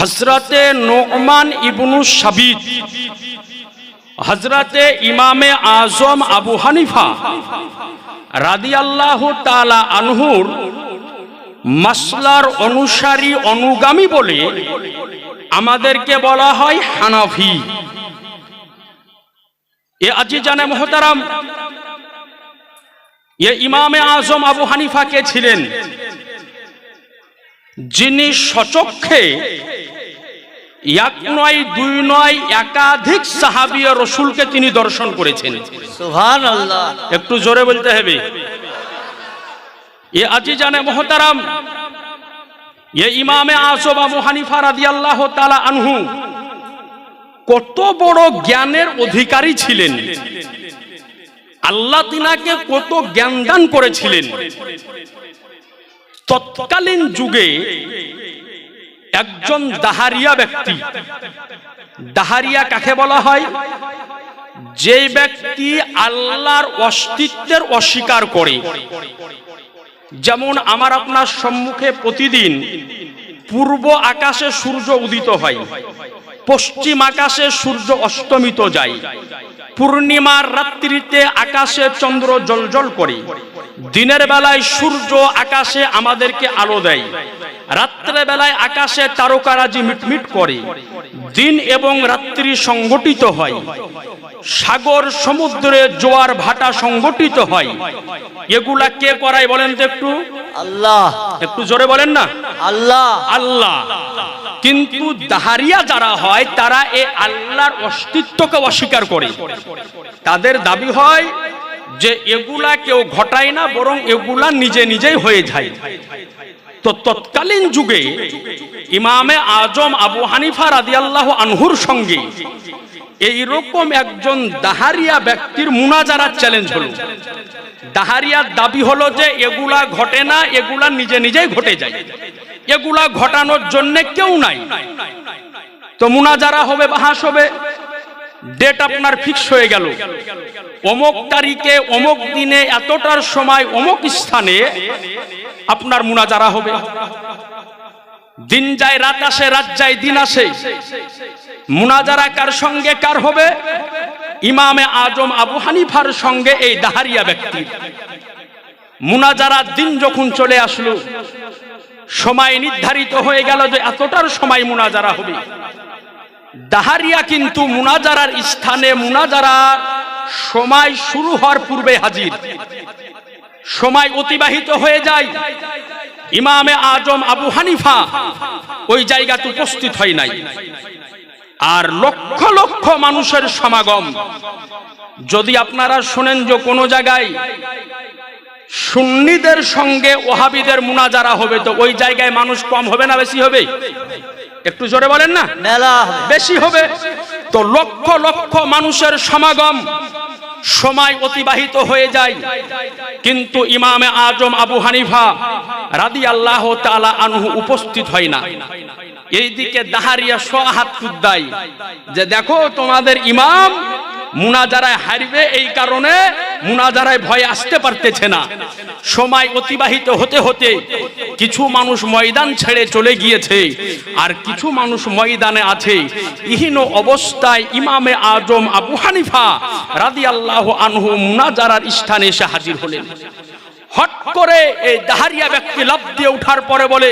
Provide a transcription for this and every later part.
হজরতে নোমান ইবনু সাবিদ হজরতে ইমামে আজম আবু হানিফা রাদিয়াল্লাহু তালা আনহুর মাসলার অনুসারী অনুগামী বলে আমাদেরকে বলা হয় হানাফি। এ আজি জানে মোহতারাম, এ ইমামে আজম আবু হানিফা কে ছিলেন? যিনি সচক্ষে এক নয় দুই নয় একাধিক সাহাবিয়া রসুলকে তিনি দর্শন করেছেন। একটু জোরে বলতে হবে। এ আজি জানে মোহতারাম এ ইমামে আজম আবু হানিফা রাদিয়াল্লাহু তাআলা আনহু কত বড় জ্ঞানের অধিকারী ছিলেন। আল্লাহ তিনাকে কত জ্ঞান দান করেছিলেন। তৎকালীন যুগে একজন দাহারিয়া ব্যক্তি, দাহারিয়া কাকে বলা হয়? যে ব্যক্তি আল্লাহর অস্তিত্বের অস্বীকার করে। যেমন আমার আপনার সম্মুখে প্রতিদিন পূর্ব আকাশে সূর্য উদিত হয়। পশ্চিম আকাশে সূর্য অস্তমিত যায়। পূর্ণিমার রাত্রিতে আকাশে চন্দ্র জলজল করে। দিনের বেলায় সূর্য আকাশে আমাদেরকে আলো দেয়। রাত্রে বেলায় আকাশে তারকারাজি মিটমিট করে। দিন এবং রাত্রি সংগঠিত হয়। সাগর সমুদ্রে জোয়ার ভাটা সংগঠিত হয়। এগুলা কে করায় বলেন তো একটু? আল্লাহ। একটু জোরে বলেন না? আল্লাহ। আল্লাহ। কিন্তু দাহারিয়া যারা হয়, তারা এ আল্লাহর অস্তিত্বকে অস্বীকার করে। তাদের দাবি হয় যে এগুলা কেউ ঘটায় না, বরং এগুলা নিজে নিজেই হয়ে যায়। তো তৎকালীন যুগে ইমামে আজম আবু হানিফা রাদিয়াল্লাহ আনহুর সঙ্গে এইরকম একজন দাহারিয়া ব্যক্তির মুনাজারা চ্যালেঞ্জ হলো। দাহারিয়ার দাবি হলো যে এগুলা ঘটে না, এগুলা নিজে নিজেই ঘটে যায়। এগুলা ঘটানোর জন্য কেউ নাই। তো মুনাজারা হবে, বাহাস হবে ডেট আপনার ফিক্স হয়ে গেল। অমুক তারিখে, অমুক দিনে, এতটার সময়, অমুক স্থানে আপনার মুনাজারা হবে। দিন যায়, রাত আসে, রাত যায়, দিন আসে। মুনাজারা কার সঙ্গে কার হবে? ইমামে আজম আবু হানিফার সঙ্গে এই দাহারিয়া ব্যক্তি। মুনাজারার দিন যখন চলে আসলো সময় নির্ধারিত হয়ে গেল যে এতটার সময় মুনাজারা হবে। দাহারিয়া কিন্তু মুনাজারার স্থানে মুনাজারার সময় শুরু হওয়ার পূর্বে হাজির। সময় অতিবাহিত হয়ে যায়। ইমামে আজম আবু হানিফা ওই জায়গাতে উপস্থিত হয় নাই। আর লক্ষ লক্ষ মানুষের সমাগম। যদি আপনারা শোনেন যে কোনো জায়গায় সুন্নিদের সঙ্গে ওহাবিদের মুনাজারা হবে তো ওই জায়গায় মানুষ কম হবে না বেশি হবে? একটু জোরে বলেন না? বেশি হবে। তো লক্ষ লক্ষ মানুষের সমাগম সময় অতিবাহিত হয়ে যায়। কিন্তু ইমামে আজম আবু হানিফা রাদি আল্লাহ তালা আনহু উপস্থিত হয় না। এইদিকে দাহারিয়া সোহাত যে দেখো তোমাদের ইমাম মুনাজারায় হারবে এই কারণে মুনাজারায় ভয় আসতে পারতেছে না। সময় অতিবাহিত হতে হতে কিছু মানুষ ময়দান ছেড়ে চলে গিয়েছে আর কিছু মানুষ ময়দানে আছে। ইহীন অবস্থায় ইমামে আজম আবু হানিফা রাদি আল্লাহ আনহু মুনাজারার স্থানে এসে হাজির হলেন। হট করে এই দাহারিয়া ব্যক্তি লাভ দিয়ে উঠার পরে বলে,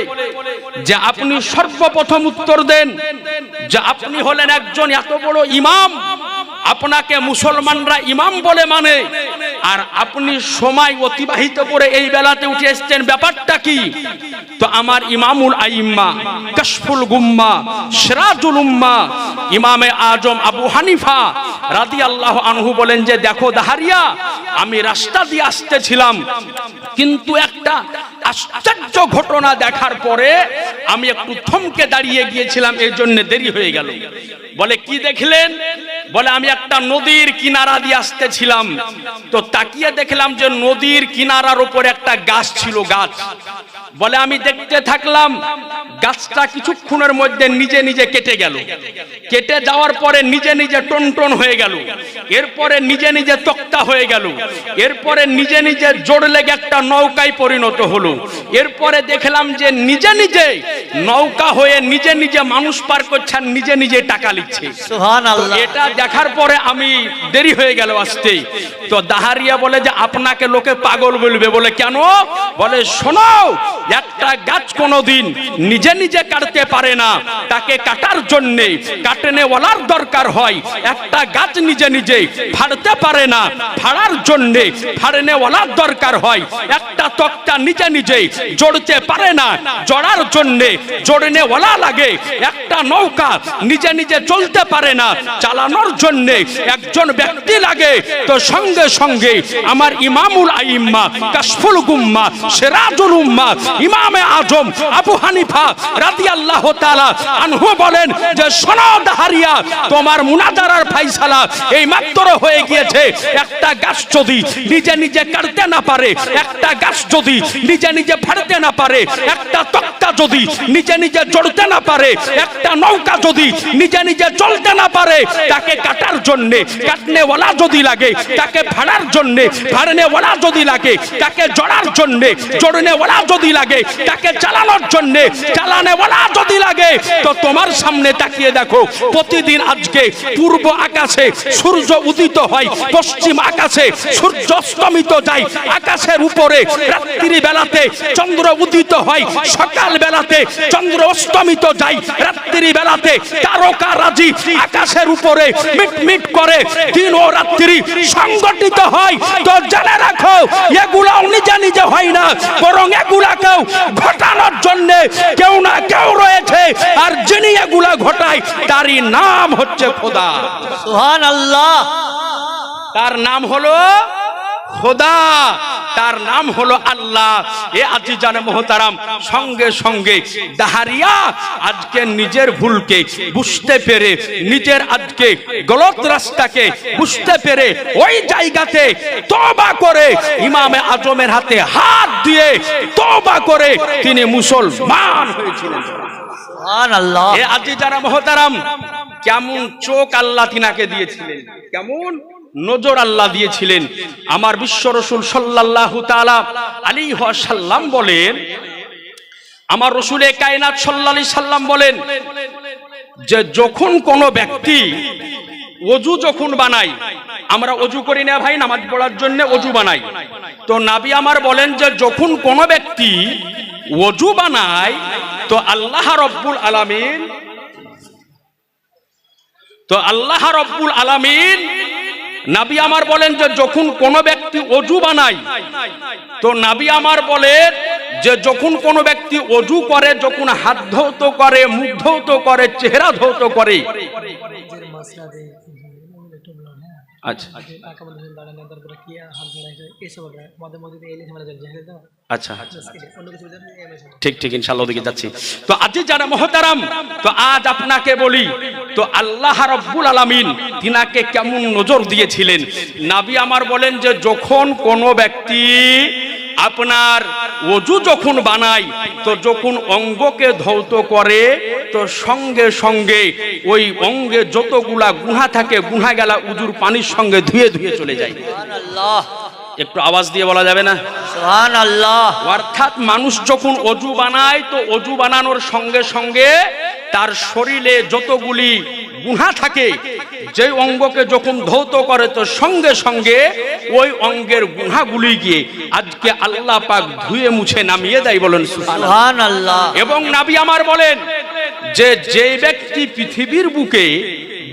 যে আপনি সর্বপ্রথম উত্তর দেন, যে আপনি হলেন একজন এত বড় ইমাম আপনাকে মুসলমানরা ইমাম বলে মানে। আর আপনি সময় অতিবাহিত করে এই বেলাতে উঠে এসছেন, ব্যাপারটা কি? তো আমার ইমামুল আইম্মা, কশফুল গুম্মা, সিরাজুল উম্মা, ইমামে আজম আবু হানিফা রাদি আল্লাহ আনহু বলেন যে, দেখো দাহারিয়া, আমি রাস্তা দিয়ে আসতেছিলাম, কিন্তু একটা আশ্চর্য ঘটনা দেখার পরে আমি একটু থমকে দাঁড়িয়ে গিয়েছিলাম, এর জন্য দেরি হয়ে গেল। বলে, কি দেখলেন? বলে, আমি একটা নদীর কিনারা দিয়ে আসতেছিলাম। তো তাকিয়ে দেখলাম যে নদীর কিনারার উপর একটা গাছ ছিল, গাছ। বলে, আমি দেখতে থাকলাম, গাছটা কিছুক্ষণের মধ্যে নিজে নিজে কেটে গেল। কেটে যাওয়ার পরে নিজে নিজে টন টন হয়ে গেল। এরপরে নিজে নিজে তক্তা হয়ে গেল। এরপরে নিজে নিজে জোর লেগে একটা নৌকায় পরিণত হলো। এরপরে দেখলাম যে নিজে নিজে নৌকা হয়ে নিজে নিজে মানুষ পার করছে আর নিজে নিজে টাকা লিখছে। এটা দেখার পরে আমি দেরি হয়ে গেল আসতে তো দাহারিয়া বলে যে আপনাকে লোকে পাগল বলবে। বলে কেন? বলে শোনো একটা গাছ কোনোদিন নিজে নিজে কাটতে পারে না। তাকে কাটার জন্যে কাটনেওয়ালার দরকার হয়। একটা গাছ নিজে নিজে ফাড়তে পারে না। ফাড়ার জন্যে ফাড়নেওয়ালার দরকার হয়। একটা তক্তা নিজে নিজে জড়তে পারে না, জড়ার জন্যে জড়নেওয়ালা লাগে। একটা নৌকা নিজে নিজে চলতে পারে না, চালানোর জন্যে একজন ব্যক্তি লাগে। তো সঙ্গে সঙ্গে আমার ইমামুল আইম্মা, কাশফুল গুম্মা, সিরাজুল উম্মা, ইমামে আজম, আবু হানিফা রাদিয়াল্লাহু তাআলা আনহু বলেন যে, শোনো দাহারিয়া, তোমার মুনাজারার ফাইসালা এই মাত্র হয়ে গিয়েছে। একটা গাছ যদি নিজে নিজে কাটতে না পারে, একটা গাছ যদি নিজে নিজে ফাড়তে না পারে, একটা তক্তা যদি নিজে নিজে জড়তে না পারে, একটা নৌকা যদি নিজে নিজে চলতে না পারে, তাকে কাটার জন্য, কাটনেওয়ালা যদি লাগে, তাকে ফাড়ার জন্য ফাড়নেওয়ালা যদি লাগে, তাকে জড়ার জন্য, জড়নেওয়ালা যদি লাগে, তাকে চালানোর জন্য, চালানেওয়ালা যদি লাগে, তো তোমার সামনে তাকিয়ে দেখো, প্রতিদিন আজকে পূর্ব আকাশে সূর্য উদিত হয়, পশ্চিম আকাশে সূর্য অস্তমিত যায়, আকাশের উপরে রাত্রি বেলাতে চন্দ্র উদিত হয়। সকাল বেলাতে চন্দ্র অস্তমিত যায় রাত্রি বেলাতে তারকা রাজি আকাশের উপরে মিট মিট করে দিন ও রাত্রি সংগঠিত হয়। তো জেনে রাখো এগুলাও নিজে নিজে হয় না বরং এগুলাকেও ঘটানোর জন্য কেউ না কেউ রয়েছে। আর যিনি এগুলা ঘটায় তারই নাম হচ্ছে খোদা। সুহান আল্লাহ তার নাম হলো খোদা তার নাম হলো আল্লাহ। এ আজি জানে মোহতারাম সঙ্গে সঙ্গে দাহারিয়া আজকে নিজের ভুলকে বুঝতে পেরে নিজের আজকে গলত রাস্তাকে বুঝতে পেরে ওই জায়গাতে তবা করে ইমামে আজমের হাতে হাত দিয়ে তবা করে তিনি মুসলমান হয়েছিলেন। এ আজি যারা মহতারাম কেমন চোখ আল্লাহ তিনাকে দিয়েছিলেন। কেমন? নজর আল্লাহ দিয়েছিলেন। আমার বিশ্ব রসুল সাল্লাহ তালা আলী সাল্লাম বলেন, আমার রসুলে কায়নাত সাল্লা সাল্লাম বলেন যে, যখন কোনো ব্যক্তি অজু যখন বানাই আমরা অজু করি না ভাই, নামাজ পড়ার জন্য অজু বানাই। তো নাবি আমার বলেন যে, যখন কোনো ব্যক্তি অজু বানায়, তো আল্লাহ রব্বুল আলামিন, তো আল্লাহ রব্বুল আলামিন নাবি আমার বলেন যে যখন কোনো ব্যক্তি অজু বানায়, তো নাবি আমার বলেন যে যখন কোনো ব্যক্তি অজু করে, যখন হাত ধৌত করে, মুখ ধৌত করে, চেহারা ধৌত করে ব্লড হ্যাঁ আচ্ছা। আচ্ছা। কিছু বলতে ঠিক ঠিক ইনশাল্লাহ ওদিকে যাচ্ছি। তো আজকে যারা মহতারাম তো আজ আপনাকে বলি তো আল্লাহ রব্বুল আলামিন তিনাকে কেমন নজর দিয়েছিলেন? নাবি আমার বলেন যে যখন কোনো ব্যক্তি আপনার অজু যখন বানায় তো যখন অঙ্গকে ধৌত করে তো সঙ্গে সঙ্গে ওই অঙ্গে যতগুলা গুহা থাকে গুহা গেলা উজুর পানির সঙ্গে ধুয়ে ধুয়ে চলে যায়। একটু আওয়াজ দিয়ে বলা যাবে না? অর্থাৎ মানুষ যখন অজু বানায় তো অজু বানানোর সঙ্গে সঙ্গে তার শরীরে যতগুলি গুহা থাকে যে অঙ্গকে যখন ধৌত করে তো সঙ্গে সঙ্গে ওই অঙ্গের গুহাগুলি গিয়ে আজকে আল্লাহ পাক ধুয়ে মুছে নামিয়ে দেয় বলেন সুবহানাল্লাহ। আল্লাহ এবং নাবি আমার বলেন যে যে ব্যক্তি পৃথিবীর বুকে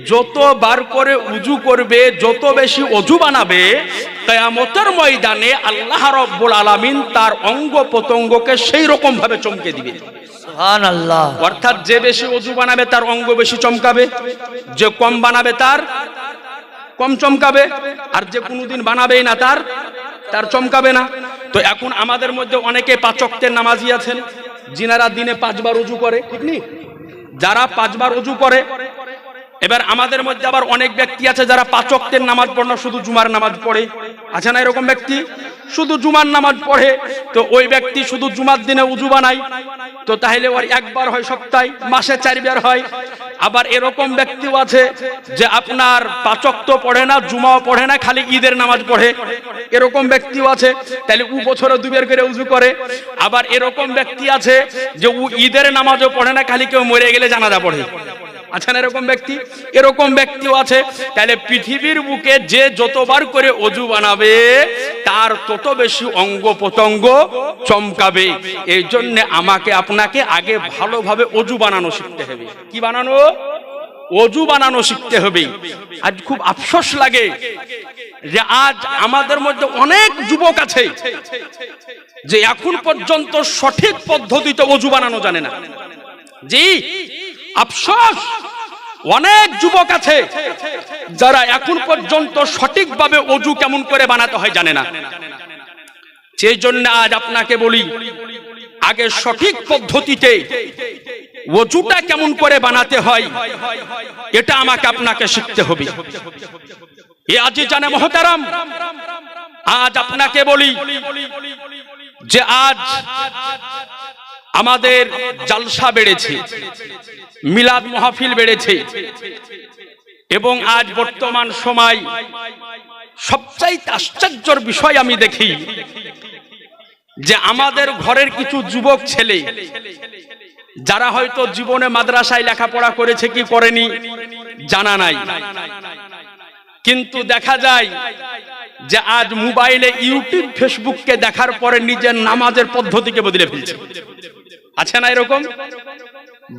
যত বার করে উজু করবে যত বেশি অজু বানাবে কেয়ামতের ময়দানে আল্লাহ রব্বুল আলামিন তার অঙ্গ প্রত্যঙ্গকে সেই রকম ভাবে চমকে দিবে অর্থাৎ যে বেশি অজু বানাবে, তার অঙ্গ বেশি চমকাবে। যে কম বানাবে, তার কম চমকাবে। আর যে কোনোদিন বানাবেই না, তার তার চমকাবে না। তো এখন আমাদের মধ্যে অনেকে পাচকদের নামাজি আছেন। যিনারা দিনে পাঁচবার উজু করে, ঠিক নি যারা পাঁচবার উজু করে এবার আমাদের মধ্যে আবার অনেক ব্যক্তি আছে যারা পাচকদের নামাজ পড়ে না, শুধু জুমার নামাজ পড়ে। আছে না এরকম ব্যক্তি? শুধু জুমার নামাজ পড়ে, তো ওই ব্যক্তি শুধু জুমার দিনে উজু বানায়। তো তাহলে ওর একবার হয় সপ্তাহে, মাসে চারবার হয়। আবার এরকম ব্যক্তিও আছে যে আপনার পাচক তো পড়ে না, জুমাও পড়ে না, খালি ঈদের নামাজ পড়ে। এরকম ব্যক্তিও আছে, তাহলে উ বছরে দুবার করে উজু করে। আবার এরকম ব্যক্তি আছে যে উ ঈদের নামাজও পড়ে না, খালি কেউ মরে গেলে জানাজা পড়ে। আছেন এরকম ব্যক্তি? এরকম ব্যক্তিও আছে। তাহলে পৃথিবীর বুকে যে যতবার করে অজু বানাবে, তার তত বেশি অঙ্গ প্রত্যঙ্গ চমকাবে। এই জন্য আমাকে, আপনাকে আগে ভালোভাবে অজু বানানো শিখতে হবে। কি বানানো? অজু বানানো শিখতে হবে। আজ খুব আফসোস লাগে যে আজ আমাদের মধ্যে অনেক যুবক আছে যে এখন পর্যন্ত সঠিক পদ্ধতিতে অজু বানানো জানে না। জি, আফসোস, অনেক যুবক আছে যারা এখন পর্যন্ত সঠিকভাবে অজু কেমন করে বানাতে হয় জানে না। সেই জন্য আজ আপনাকে বলি, আগে সঠিক পদ্ধতিতে অজুটা কেমন করে বানাতে হয়, এটা আমাকে আপনাকে শিখতে হবে। এ আজি জানে মহতারাম, আজ আপনাকে বলি যে আজ আমাদের জালসা বেড়েছে, মিলাদ মহাফিল বেড়েছে, এবং আজ বর্তমান সময় সবচাইতে আশ্চর্যর বিষয় আমি দেখি যে আমাদের ঘরের কিছু যুবক ছেলে, যারা হয়তো জীবনে মাদ্রাসায় লেখাপড়া করেছে কি করেনি, জানা নাই। কিন্তু দেখা যায় যে আজ মোবাইলে ইউটিউব, ফেসবুককে দেখার পরে নিজের নামাজের পদ্ধতিকে বদলে ফেলছে। আছে না এরকম?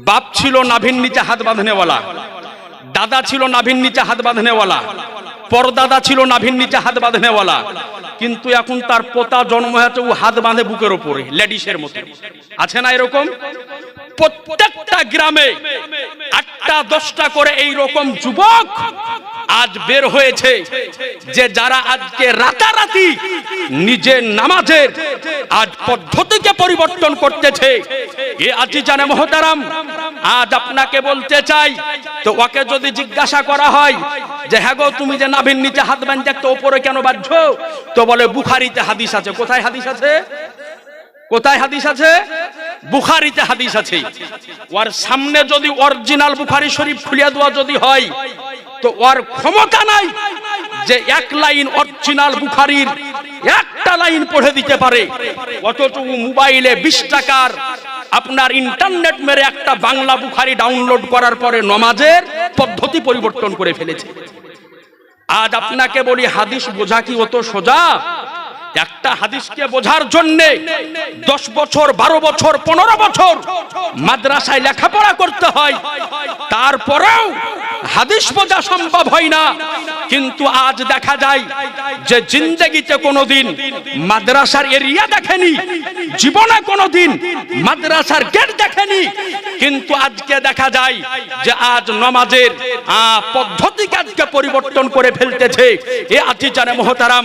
বাপ ছিল নাভিন নিচে হাত বাঁধনেওয়ালা, দাদা ছিল নাভিন নিচে হাত বাঁধনেওয়ালা, পরদাদা ছিল নাভিন নিচে হাত বাঁধনেওয়ালা, কিন্তু এখন তার পোতা জন্ম হয়েছে ও হাত বাঁধে বুকের ওপরে, লেডিসের মতো। আছে না এরকম? প্রত্যেকটা গ্রামে আটটা, দশটা করে এই রকম যুবক আজ বের হয়েছে যে যারা আজকে রাতারাতি নিজের নামাজের আজ পদ্ধতিকে পরিবর্তন করতেছে। এ আজি জানে মহতারাম, আজ আপনাকে বলতে চাই, তো ওকে যদি জিজ্ঞাসা করা হয় যে হ্যাঁ গো, তুমি যে নাভির নিচে হাত তো ওপরে কেন বাধ্য তো বলে, বুখারিতে হাদিস আছে। কোথায় হাদিস আছে? কোথায় হাদিস আছে? বুখারিতে হাদিস আছে। ওর সামনে যদি অরিজিনাল বুখারি শরীফ খুলিয়া দেওয়া যদি হয়, তো ওর ক্ষমতা নাই যে এক লাইন অরিজিনাল বুখারির একটা লাইন পড়ে দিতে পারে। অথচ মোবাইলে বিশ টাকার আপনার ইন্টারনেট মেরে একটা বাংলা বুখারি ডাউনলোড করার পরে নমাজের পদ্ধতি পরিবর্তন করে ফেলেছে। আজ আপনাকে বলি, হাদিস বোঝা কি অত সোজা? একটা হাদিসকে বোঝার জন্য দশ বছর, বারো বছর, পনেরো বছর মাদ্রাসায় লেখাপড়া করতে হয়। তারপরেও হাদিস বোঝা সম্ভব হয় না। কিন্তু আজ দেখা যায় যে জিন্দগিতে কোনোদিন মাদ্রাসার এরিয়া দেখেনি জীবনে কোনোদিন মাদ্রাসার গেট দেখেনি। কিন্তু আজকে দেখা যায় যে আজ নমাজের আহ, পদ্ধতিকে আজকে পরিবর্তন করে ফেলতেছে। এ আতি জানে মহতারাম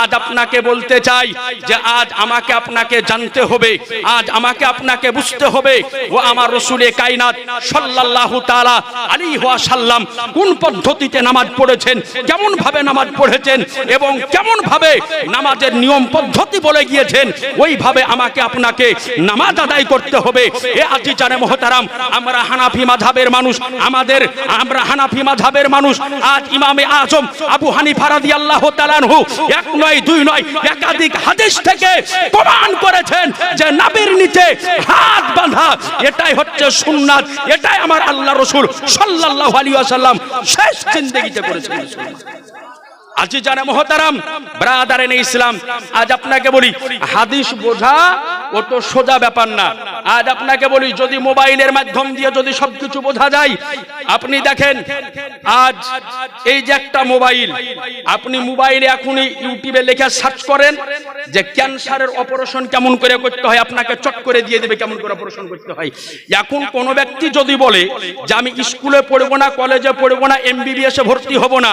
আজ আপনাকে বলতে চাই যে আজ আমাকে আপনাকে জানতে হবে আজ আমাকে আপনাকে বুঝতে হবে। ও আমার রসুলে কাইনাত সাল্লাল্লাহু তাআলা আলাইহি ওয়াসাল্লাম কোন পদ্ধতিতে নামাজ পড়েছেন কেমন ভাবে নামাজ পড়েছেন এবং কেমন ভাবে নামাজের নিয়ম পদ্ধতি বলে গিয়েছেন, ওইভাবে আমাকে আপনাকে নামাজ আদায় করতে হবে। এ আজি জানে মহতারাম, আমরা হানাফি মাযহাবের মানুষ, আমাদের, আমরা হানাফি মাযহাবের মানুষ, আজ ইমামে আজম আবু হানিফা রাদিয়াল্লাহু তাআলা আনহু এক নয়, দুই নয়, একাধিক হাদিস থেকে প্রমাণ করেছেন যে নাবির নিচে হাত বাঁধা, এটাই হচ্ছে সুন্নাত, এটাই আমার আল্লাহ রসুল সাল্লাল্লাহু আলাইহি ওয়াসাল্লাম শেষ জিন্দগিতে করেছেন আজি জানে মহতারাম ব্রাদারেন ইসলাম আজ আপনাকে বলি হাদিস বোঝা ও তো সোজা ব্যাপার না। আজ আপনাকে বলি, যদি মোবাইলের মাধ্যম দিয়ে যদি সবকিছু বোঝা যায়, আপনি দেখেন, আজ এই যে একটা মোবাইল, আপনি মোবাইলে এখনই ইউটিউবে লেখা সার্চ করেন যে ক্যান্সারের অপারেশন কেমন করে করতে হয়, আপনাকে চট করে দিয়ে দেবে কেমন করে অপারেশন করতে হয়। এখন কোন ব্যক্তি যদি বলে যে আমি স্কুলে পড়ব না, কলেজে পড়ব না এমবিবিএস এ ভর্তি হব না,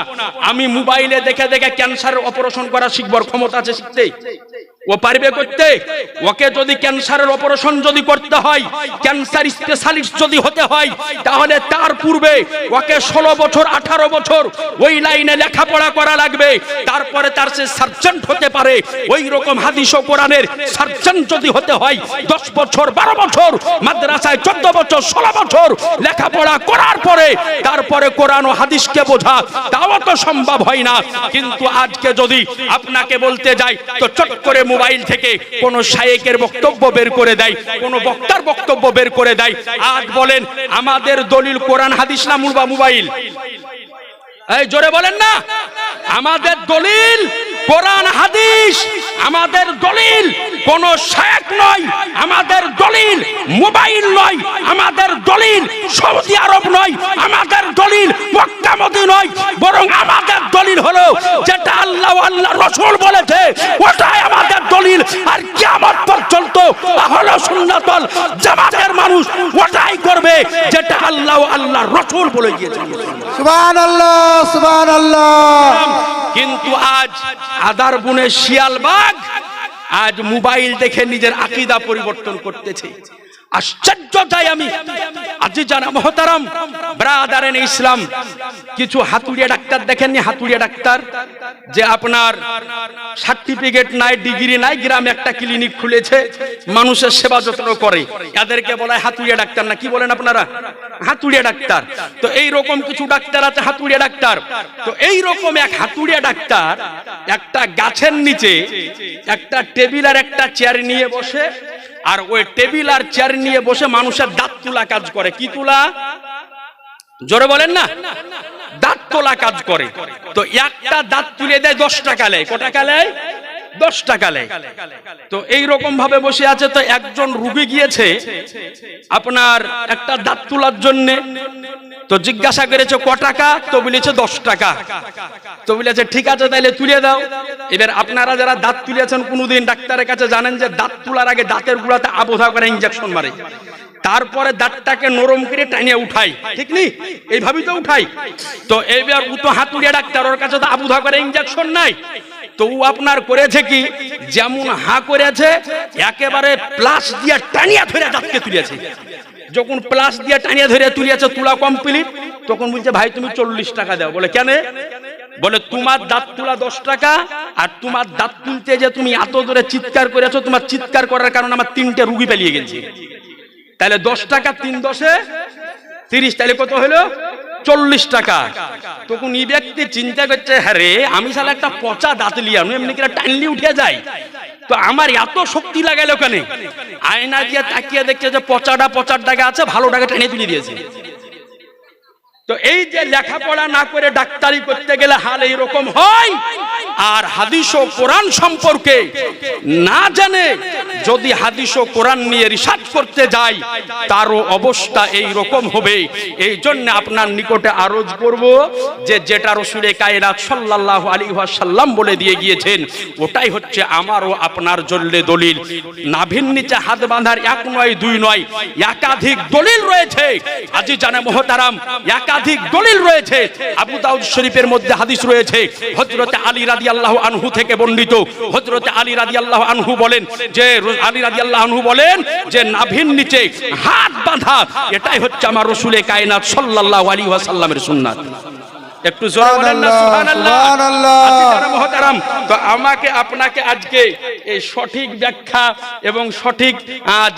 আমি মোবাইলে দেখে দেখে ক্যান্সারের অপারেশন করা শিখবার ক্ষমতা আছে শিখতে। ও পারবে করতে। ওকে যদি ক্যান্সারের অপারেশন যদি করতে হয়, ক্যান্সার স্পেশালিস্ট যদি হতে হয়, তাহলে তার পূর্বে ওকে ষোলো বছর, আঠারো বছর ওই লাইনে লেখাপড়া করা লাগবে। তারপরে তার সে সার্জেন্ট হতে পারে। ওই রকম হাদিস ও কোরআনের সার্জেন্ট যদি হতে হয়, দশ বছর, বারো বছর, মাদ্রাসায় চোদ্দ বছর, ষোলো বছর লেখাপড়া করার পরে তারপরে কোরআন ও হাদিসকে বোঝা, তাও তো সম্ভব হয় না। কিন্তু আজকে যদি আপনাকে বলতে যাই, তো চট করে মোবাইল থেকে কোন শায়েকের বক্তব্য বের করে দেয়, কোন বক্তার বক্তব্য বের করে দেয়। আজ বলেন, আমাদের দলিল কোরআন, হাদিস না মোবাইল? এই জোরে বলেন না। আমাদের দলিল কোরআন, হাদিস আমাদের দলিল। কোন শেখ নয়, আমাদের দলিল। মোবাইল নয়, আমাদের দলিল। সৌদি আরব নয়, আমাদের দলিল। মক্কামতি নয়, বরং আমাদের দলিল হলো যেটা আল্লাহ আল্লাহ রসুল বলেছে, ওটাই আমাদের দলিল। আর কিয়ামত পর্যন্ত হলো সুন্নাতল জামাতের মানুষ ওটাই করবে যেটা আল্লাহ আল্লাহ রসুল বলে গিয়েছে। আল্লাহ আল্লাহ কিন্তু আজ আদার বুনে শিয়ালবাগ আজ মোবাইল দেখে নিজের আকিদা পরিবর্তন করতেছে। আশ্চর্য তাই আমি আজি জানা মহতারাম ব্রাদারেন ইসলাম। কিছু হাতুড়িয়া ডাক্তার দেখেননি? হাতুড়িয়া ডাক্তার, যে আপনার সার্টিফিকেট নাই, ডিগ্রি নাই, গ্রামে একটা ক্লিনিক খুলেছে, মানুষের সেবা যত্ন করে। এদেরকে বলা হয় হাতুড়িয়া ডাক্তার না, কি বলেন আপনারা? হাতুড়িয়া ডাক্তার। তো এই রকম কিছু ডাক্তার আছে, হাতুড়িয়া ডাক্তার। তো এই রকম এক হাতুড়িয়া ডাক্তার একটা গাছের নিচে একটা টেবিল আর একটা চেয়ার নিয়ে বসে আর ওই টেবিল আর চেয়ার নিয়ে বসে মানুষের দাঁত তুলা কাজ করে। কি তুলা? জোরে বলেন না। দাঁত তোলা কাজ করে। তো একটা দাঁত তুলে দেয় দশ টাকা লেয়। কটা লেয়? দশ টাকা লেয়। তো এই রকম ভাবে বসে আছে, তো একজন রুগী গিয়েছে আপনার একটা দাঁত তোলার জন্যে। তো জিজ্ঞাসা করেছে, ক টাকা? তো বলেছে, দশ টাকা। তো বলেছে, ঠিক আছে, তাইলে তুলে দাও। এবার আপনারা যারা দাঁত তুলেছেন, কোনোদিন ডাক্তারের কাছে জানেন যে দাঁত তোলার আগে দাঁতের গুড়াতে আবোধা করে ইঞ্জেকশন মারে। তারপরে দাঁতটাকে নরম করে টানিয়ে উঠাই। ঠিক নি? এইভাবেই তো উঠাই। তো এইবার ও তো হাতুড়িয়া ডাক্তার, ওর কাছে তো আবুধা করে ইঞ্জেকশন নাই। তো ও আপনার করেছে কি? যেমন হা করেছে, একেবারে প্লাস দিয়ে টানিয়া ধরে দাঁতকে তুলেছে। যখন প্লাস দিয়ে টানিয়া ধরে তুলিয়াছে তুলা কমপ্লিট তখন বলছে, ভাই, তুমি চল্লিশ টাকা দাও। বলে, কেন? বলে, তোমার দাঁত তুলা দশ টাকা, আর তোমার দাঁত তুলতে যে তুমি এত দূরে চিৎকার করেছ, তোমার চিৎকার করার কারণে আমার তিনটে রুগী পালিয়ে গেছে। তাহলে দশ টাকা তিন দশে তিরিশ, তাহলে কত হলো? চল্লিশ টাকা। তখন এই ব্যক্তি চিন্তা করছে হ্যাঁ আমি সালে একটা পচা দাঁত লিয়া এমনি কিনা টানলি উঠে যায়? তো আমার এত শক্তি লাগাইলো ওখানে আয়না দিয়ে তাকিয়ে দেখছে যে পচাটা পচার টাকা আছে ভালো টাকা টেনে তুলে দিয়েছে। তো এই যে লেখাপড়া না করে ডাক্তারি করতে গেলে হাল এইরকম হয়? আর হাদিস ও কোরআন সম্পর্কে না জানে, যদি হাদিস ও কোরআন নিয়ে রিসার্চ করতে যায় তারও অবস্থা এই রকম হবে। এই জন্য আপনার নিকটে আরজ করব যে যেটা রসুলে কায়রাত সাল্লাল্লাহু আলাইহি ওয়াসাল্লাম বলে দিয়ে গিয়েছেন, ওটাই হচ্ছে আমারও আপনার জল্লে দলিল। নাভির নিচে হাত বাঁধার এক নয়, দুই নয়, একাধিক দলিল রয়েছে। আজি জানে মোহতারাম, একাধিক দলিল রয়েছে। আবু দাউদ শরীফের মধ্যে হাদিস রয়েছে, হযরতে আলী রাদিয়াল্লাহু আনহু থেকে বর্ণিত। হযরত আলী রাদিয়াল্লাহু আনহু বলেন যে আলী রাদিয়াল্লাহু আনহু বলেন যে, নাভির নিচে হাত বাঁধা, এটাই হচ্ছে আমার রসুলে কায়নাত সাল্লাল্লাহু আলাইহি ওয়াসাল্লামের সুন্নাত। একটু জোরে বলেন না সুবহানাল্লাহ সুবহানাল্লাহ। আজিজানা মহতারাম তো আমাকে আপনাকে আজকে এই সঠিক ব্যাখ্যা এবং সঠিক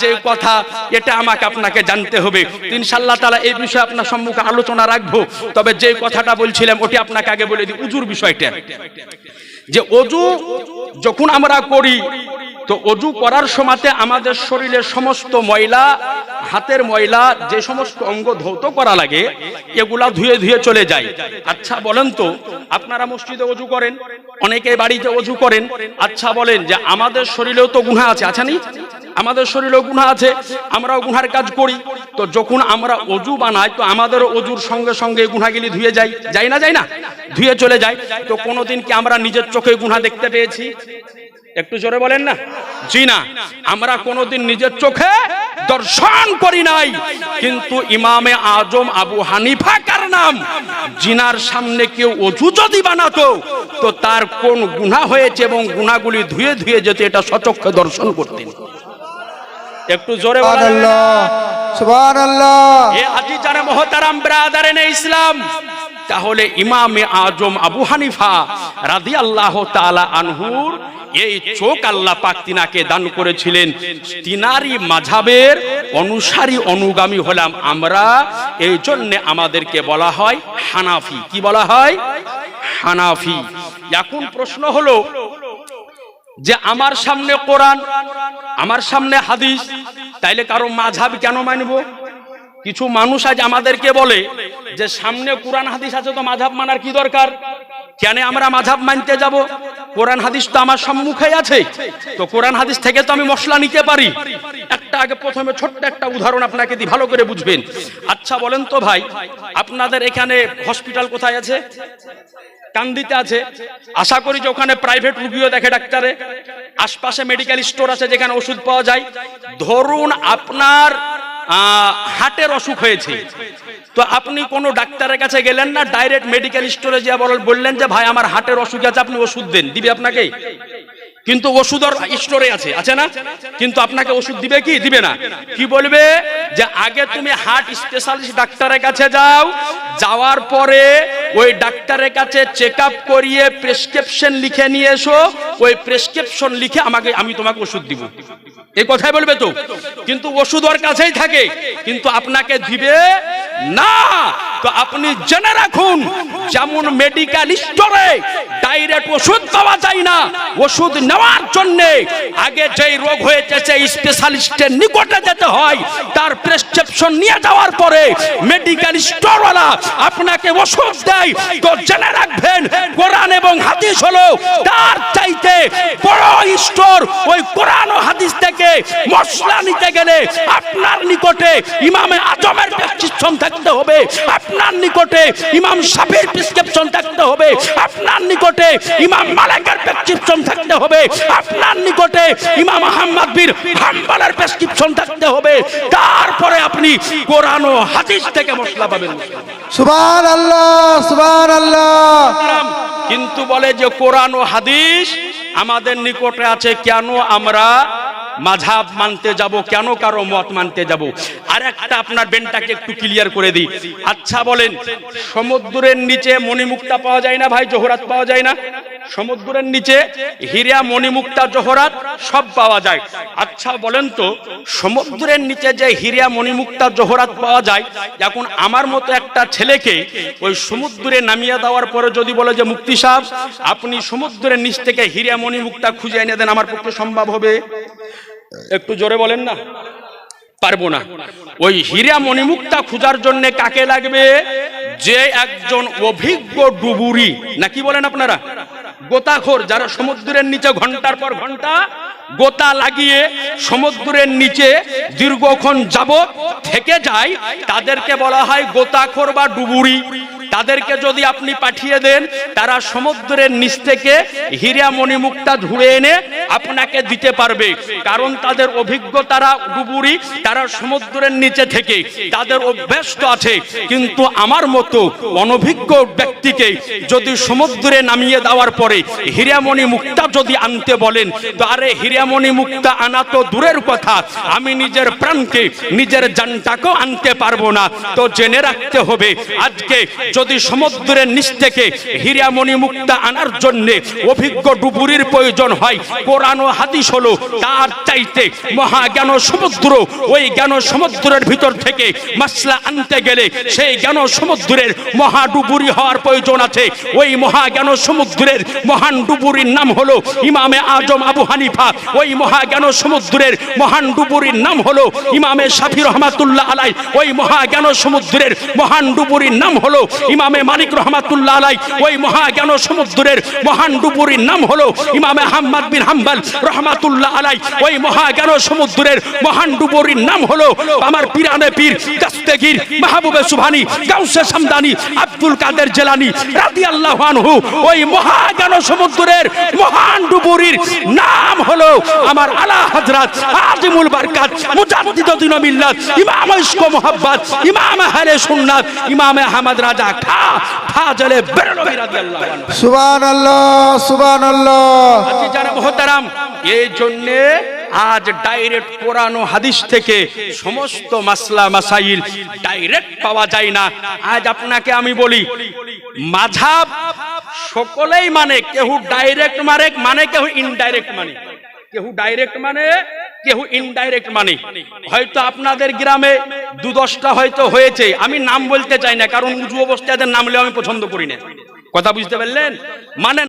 যে কথা এটা আমাকে আপনাকে জানতে হবে। ইনশাআল্লাহ তাআলা এই বিষয়ে আপনার সম্মুখে আলোচনা রাখব। তবে যে কথাটা বলছিলাম ওটি আপনাকে আগে বলে দিই উজুর বিষয়টা। যে অজু যখন আমরা করি তো অজু করার সময়তে আমাদের শরীরের সমস্ত ময়লা, হাতের ময়লা, যে সমস্ত অঙ্গ ধৌত করা লাগে, এগুলা ধুয়ে ধুয়ে চলে যায়। আচ্ছা বলেন তো, আপনারা মসজিদে অজু করেন? অনেকে বাড়িতে অজু করেন? আচ্ছা বলেন যে আমাদের শরীরেও তো গুণা আছে আছে নি? আমাদের শরীরেও গুণা আছে, আমরাও গুনার কাজ করি। তো যখন আমরা অজু বানাই, তো আমাদের অজুর সঙ্গে সঙ্গে গুনাগুলি ধুয়ে যাই যাই না যাই না? ধুয়ে চলে যায়। তো কোনোদিন কি আমরা নিজের চোখে গুনাহ দেখতে পেয়েছি? একটু জোরে বলেন না? জি না। আমরা কোনোদিন নিজের চোখে দর্শন করি নাই কিন্তু ইমামে আজম আবু হানিফা কার নাম? জিনার সামনে কেউ অজু যদি বানাতো তো তার কোন গুনাহ হয়েছে এবং গুনাহগুলি ধুয়ে ধুয়ে যেত এটা সচক্ষে দর্শন করতেন। একটু জোরে ইসলাম। তাহলে ইমামে আজম আবু হানিফা রাদি আল্লাহ তালা আনহুর এই চোখ আল্লাহ পাক তিনাকে দান করেছিলেন। তিনারি মাঝাবের অনুসারী অনুগামী হলাম আমরা। এই জন্যে আমাদেরকে বলা হয় হানাফি। কি বলা হয়? হানাফি। এখন প্রশ্ন হলো যে আমার সামনে কোরআন, আমার সামনে হাদিস, তাইলে কারও মাঝাব কেন মানবো? কিছু মানুষ আজ আমাদেরকে বলে যে সামনে কোরআন, হাদিস আছে তো মাঝাব মানার কি দরকার? কেন আমরা মাঝাব মানতে যাব? কোরআন হাদিস তো আমার সম্মুখে আছে। তো কোরআন হাদিস থেকে তো আমি মশলা নিতে পারি। একটা আগে প্রথমে ছোট্ট একটা উদাহরণ আপনাকে দিই, ভালো করে বুঝবেন। আচ্ছা বলেন তো ভাই, আপনাদের এখানে হসপিটাল কোথায় আছে? কান্দিতে আছে। আশা করি যে ওখানে প্রাইভেট রুগীও দেখে ডাক্তারে। আশপাশে মেডিকেল স্টোর আছে যেখানে ওষুধ পাওয়া যায়। ধরুন আপনার হার্টের অসুখ হয়েছে। তো আপনি কোনো ডাক্তারের কাছে গেলেন না, ডাইরেক্ট মেডিকেল স্টোরে যে বললেন যে, ভাই, আমার হার্টের অসুখ আছে, আপনি ওষুধ দেন। দিবি আপনাকে? কিন্তু ওষুধ স্টোরে আছে আছে না? কিন্তু আপনাকে ওষুধ দিবে কি? দিবে না। কি বলবে? যে আগে তুমি হার্ট স্পেশালিস্ট ডাক্তারের কাছে যাও, যাওয়ার পরে ওই ডাক্তারের কাছে চেক আপ করিয়ে প্রেসক্রিপশন লিখে নিয়ে এসো, ওই প্রেসক্রিপশন লিখে আমাকে, আমি তোমাকে ওষুধ দিব। এই কথাই বলবে তো। কিন্তু ওষুধ ওর কাছেই থাকে, কিন্তু আপনাকে দিবে না। তো আপনি জেনে রাখুন, যেমন মেডিকেল স্টোরে ডাইরেক্ট ওষুধ পাওয়া যায় না, ওষুধ নেওয়ার জন্য আগে যেই রোগ হয়েছে সেই স্পেশালিস্টের নিকটে যেতে হয়, তার প্রেসক্রিপশন নিয়ে যাওয়ার পরে মেডিকেল স্টোরওয়ালা আপনাকে ওষুধ দেয়। তো জেনে রাখবেন, কোরআন এবং হাদিস হলো তার চাইতে বড় স্টোর ওই কোরআন ও হাদিস থেকে মশলা নিতে গেলে আপনার নিকটে ইমামে আজমের প্রেসক্রিপশন থাকতে হবে। আপনার নিকটে ইমাম সাফির প্রেসক্রিপশন থাকতে হবে। আপনার নিকটে ইমাম মালিকের প্রেসক্রিপশন থাকতে হবে। আপনার নিকটে ইমাম আহম্মদ বীর হাম্বালের প্রেসক্রিপশন থাকতে হবে। তারপরে আপনি কোরআন ও হাদিস থেকে মশলা পাবেন। সুবহানাল্লাহ সুবহান আল্লাহ কিন্তু বলে যে কোরআন ও হাদিস আমাদের নিকটে আছে কেন আমরা মাঝাব মানতে যাব কেন কারও মত মানতে যাব? আর একটা আপনার বেনটাকে একটু ক্লিয়ার করে দিই। আচ্ছা বলেন, সমুদ্রের নিচে মণিমুক্তা পাওয়া যায় না ভাই? জোহরাত পাওয়া যায় না? সমুদ্রের নিচে হীরা, মণিমুক্তা, জোহরাত সব পাওয়া যায়। আচ্ছা বলেন তো, সমুদ্রের নিচে যে হীরা, মণিমুক্তা, জোহরাত পাওয়া যায়, এখন আমার মতো একটা ছেলেকে ওই সমুদ্রে নামিয়ে দেওয়ার পরে যদি বলে যে, মুক্তি সাহেব আপনি সমুদ্রের নিচ থেকে হীরা, মণিমুক্তা খুঁজে এনে দেন, আমার পক্ষে সম্ভব হবে? একটু জোরে বলেন না? পারব না। ওই হীরা মণিমুক্তা খোঁজার জন্য কাকে লাগবে? যে একজন অভিজ্ঞ ডুবুরি। নাকি বলেন আপনারা? গোতাখোর, যারা সমুদ্রের নিচে ঘণ্টার পর ঘণ্টা গোতা লাগিয়ে সমুদ্রের নিচে দীর্ঘক্ষণ যাবত থেকে যায়, তাদেরকে বলা হয় গোতাখোর বা ডুবুরি। তাদেরকে যদি আপনি পাঠিয়ে দেন, তারা সমুদ্রের নিচ থেকে হীরা মণিমুক্তা ধুড়ে এনে আপনাকে দিতে পারবে। কারণ তাদের অভিজ্ঞ তারা ডুবুরি, তারা সমুদ্রের নিচে থেকে। তাদের অভ্যাস তো আছে। কিন্তু আমার মতো অনভিজ্ঞ ব্যক্তিকে যদি সমুদ্রে নামিয়ে দেওয়ার পরে হীরামণি মুক্তা যদি আনতে বলেন, তো আরে হীরামণি মুক্তা আনা তো দূরের কথা। আমি নিজের প্রাণকে, নিজের জানটাকেও আনতে পারব না। তো জেনে রাখতে হবে, আজকে যদি সমুদ্রের নিচ থেকে হীরামণি মুক্তা আনার জন্য অভিজ্ঞ ডুবুরির প্রয়োজন হয়, কোরআন ও হাদিস হলো তার চাইতে মহাজ্ঞান সমুদ্র। ওই জ্ঞান সমুদ্রের ভিতর থেকে মাসলা আনতে গেলে সেই জ্ঞান সমুদ্রের মহাডুবুরি হওয়ার প্রয়োজন আছে। ওই মহাজ্ঞান সমুদ্রের মহান ডুবুরির নাম হলো ইমামে আজম আবু হানিফা। ওই মহাজ্ঞান সমুদ্রের মহান ডুবুরির নাম হলো ইমামে শাফি রহমাতুল্লাহ আলাই ওই মহাজ্ঞান সমুদ্রের মহান ডুবুরির নাম হলো ইমামে মালিক রহমাতুল্লাহ আলাই ওই মহা মহাজ্ঞান সমুদ্রের মহান ডুবুরির নাম হলো ইমামে আহমদ বিন হাম্বল রহমাতুল্লাহ আলাই ওই মহা মহাজ্ঞান সমুদ্রের মহান ডুবুরির নাম হলো আমার পিরানে পীর দস্তগীর মাহবুবে সুবহানি, গাউসে সামদানি, আব্দুল কাদের জেলানি রাদিয়াল্লাহু আনহু, ওই মহাজ্ঞান সমুদ্রের মহান ডুবুরির নাম হলো আমার আলা হযরত আজিমুল বরকত মুজাদ্দিদ দিন মিল্লাত, ইমাম ইশক মোহাব্বত, ইমাম আহলে সুন্নাত, ইমাম আহমদ রাজা খা ফাজলে বেরলভী রাদিয়াল্লাহু আনহু সুবহান আল্লাহ সুবহান আল্লাহ আজি জানে মোহতারাম এই জন্যে আজ ডাইরেক্ট কোরআন ও হাদিস থেকে সমস্ত মাসলা মাসাইল ডাইরেক্ট পাওয়া যায় না। আজ আপনাকে আমি বলি মাঝাব সকলেই মানে কেউ ডাইরেক্ট মানে মানে কেউ ইনডাইরেক্ট মানে। কেউ ডাইরেক্ট মানে কেউ ইনডাইরেক্ট মানে হয়তো আপনাদের গ্রামে দু দশটা হয়তো হয়েছে। আমি নাম বলতে চাই না, কারণ উঁচু নাম লেও আমি পছন্দ করি না। কথা বুঝতে পারলেন? মানে